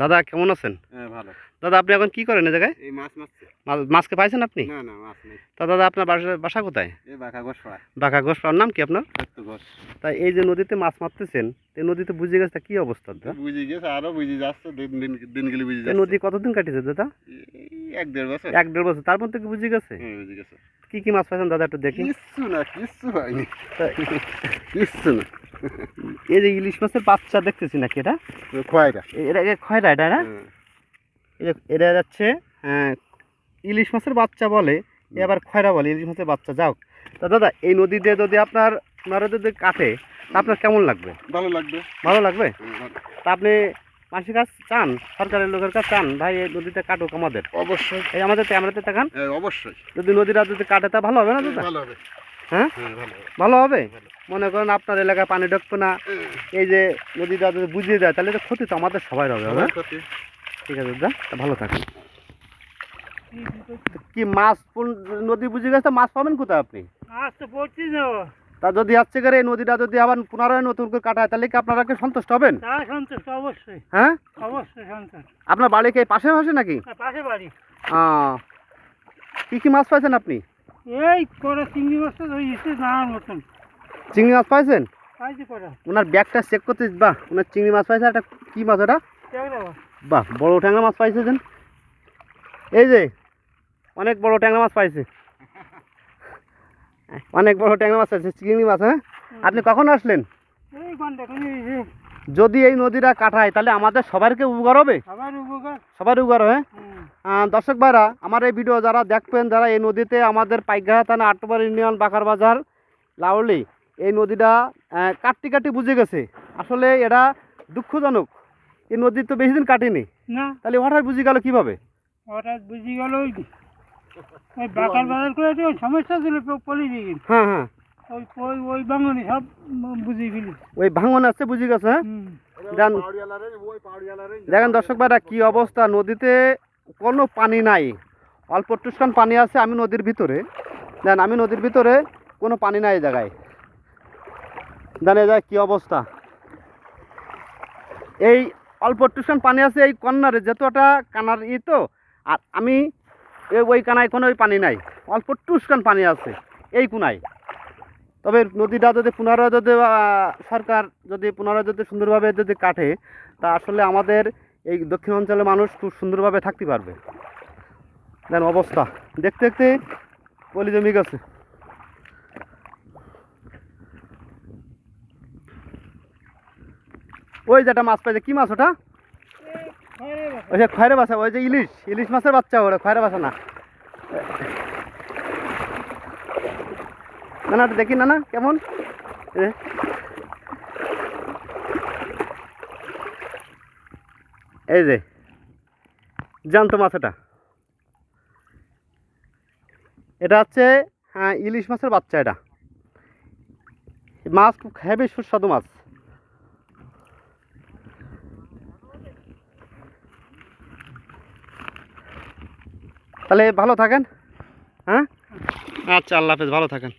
দাদা কেমন আছেন? হ্যাঁ ভালো। দাদা আপনি এখন কি করেন এই জায়গায়? এই মাছ মাছকে পাইছেন আপনি? না না মাছ নেই। তা দাদা আপনার বাসা বাসা কোথায়? এই বাঁকা গোস পড়া বাঁকা ঘোষ পাড়ার নাম কি আপনার? সত্য গোস তাই এই যে নদীতে মাছ মারতেছেন এই নদীতে বুঝে গেছে তা কি অবস্থা দাদা? বুঝে গেছে আরও বুঝে যাচ্ছে দিন দিন দিন গেলে বুঝে যাচ্ছে। নদী কতদিন কাটিছে দাদা? এক দেড় বছর। এক দেড় বছর। তার মধ্যে কি বুঝে গেছে? হ্যাঁ বুঝে গেছে। কি কি মাছ পাইছেন দাদা একটু দেখি। কিচ্ছু না কিচ্ছু হয়নি কিচ্ছু না। এই যে ইলিশ মাছের বাচ্চা দেখতেছি নাকি এটা? এ- এটা খয়রা এটা না? হ্যাঁ। এটা যাচ্ছে ইলিশ মাছের বাচ্চা বলে এ আবার খয়রা বলে ইলিশ মাছের বাচ্চা। যাও। তা দাদা এই নদীতে যদি আপনার আপনারা যদি কাটে তা আপনার কেমন লাগবে? ভালো লাগবে। ভালো লাগবে? হ্যাঁ, তা আপনি মানুষের কাছে চান সরকারের লোকের কাছে চান ভাই এই নদীতে কাটুক আমাদের। অবশ্যই। এই আমাদের ক্যামেরাতে তাকান হ্যাঁ অবশ্যই। যদি নদীটা যদি কাটে তা ভালো হবে না দাদা? ভালো হবে। হ্যাঁ? হ্যাঁ ভালো হবে। মনে করেন আপনার এলাকায় পানি ঢুকবে না এই যে নদীটা যদি বুঝিয়ে দেয় তাহলে তো ক্ষতি তো আমাদের সবাই হবে হবে ঠিক আছে দাদা ভালো থাকেন। কি মাছ কোন- নদী বুঝে গেছে মাছ পাবেন কোথায় আপনি? আজ তো পড়ছি তা। যদি আসছে করে এই নদীটা যদি আবার পুনরায় নতুন করে কাটায় তাহলে কি আপনারা কি সন্তুষ্ট হবেন? সন্তুষ্ট অবশ্যই। হ্যাঁ? অবশ্যই সন্তুষ্ট। আপনার বাড়ি কি পাশে পাশে নাকি? পাশে বাড়ি। কি কি মাছ পাইছেন আপনি? এই কটা চিংড়ি মাছটা ধরেছে নানার মতন। চিংড়ি মাছ পাইছেন? ওনার ব্যাগটা চেক করতে বাহ ওনার চিংড়ি মাছ পাইছে একটা কি মাছ ওটা? বাহ বড় ট্যাংরা মাছ পাইছেন এই যে অনেক বড় ট্যাংরা মাছ পাইছে। অনেক বড় ট্যাংরা মাছ পাইছে চিংড়ি মাছ হ্যাঁ? আপনি কখন আসলেন? যদি এই নদীটা কাটায় তাহলে আমাদের সবারকে উপকার হবে? সবার উপকার। আহ, দর্শক ভাইরা আমার এই ভিডিও যারা দেখবেন যারা এই নদীতে আমাদের পাইকঘাট থানা আটবার ইউনিয়ন বাকার বাজার লাউলি এই নদীটা কাটতে কাটতে বুঝে গেছে। আসলে এটা দুঃখজনক। এই নদী তো বেশি দিন কাটেনি। না। তাহলে হঠাৎ বুঝে গেল কীভাবে? হঠাৎ বুঝি গেল ওই ওই বাকার বাজার করে ওই সমস্যা ছিল পলি দিকে হ্যাঁ হ্যাঁ। ওই ওই ওই সব বুঝি গেলি ওই ভাঙন আছে বুঝে গেছে হ্যাঁ? দেখেন দর্শক ভাইরা কী অবস্থা? নদীতে কোনো পানি নাই। অল্প টুসকান পানি আছে আমি নদীর ভিতরে। দেন আমি নদীর ভিতরে কোনো পানি নাই জায়গায়। এই জায়গায় কী অবস্থা? এই অল্প টুসকান পানি আছে এই কন্যারে যেতটা কানার ই তো, আর আমি ওই কানায় কোনো পানি নাই, অল্প টুসকান পানি আছে, এই কোনায়। তবে নদীটা যদি পুনরায় যদি সরকার যদি পুনরায় যদি সুন্দরভাবে যদি কাটে, তা আসলে আমাদের এই দক্ষিণ অঞ্চলের মানুষ খুব সুন্দরভাবে থাকতে পারবে। দেন অবস্থা, দেখতে দেখতে পলি জমি গেছে। ওই যেটা মাছ পাইছে কি মাছ ওটা? ওই যে খয়রে বাসা ওই যে ইলিশ ইলিশ মাছের বাচ্চা ওরা খয়রে বাসা না। না দেখি না না কেমন। এই যে। জ্যান্ত মাছ এটা। এটা হচ্ছে ইলিশ মাছের বাচ্চা এটা। মাছ খুব হেভি সুস্বাদু মাছ। তাহলে ভালো থাকেন হ্যাঁ? আচ্ছা আল্লাহ হাফেজ ভালো থাকেন।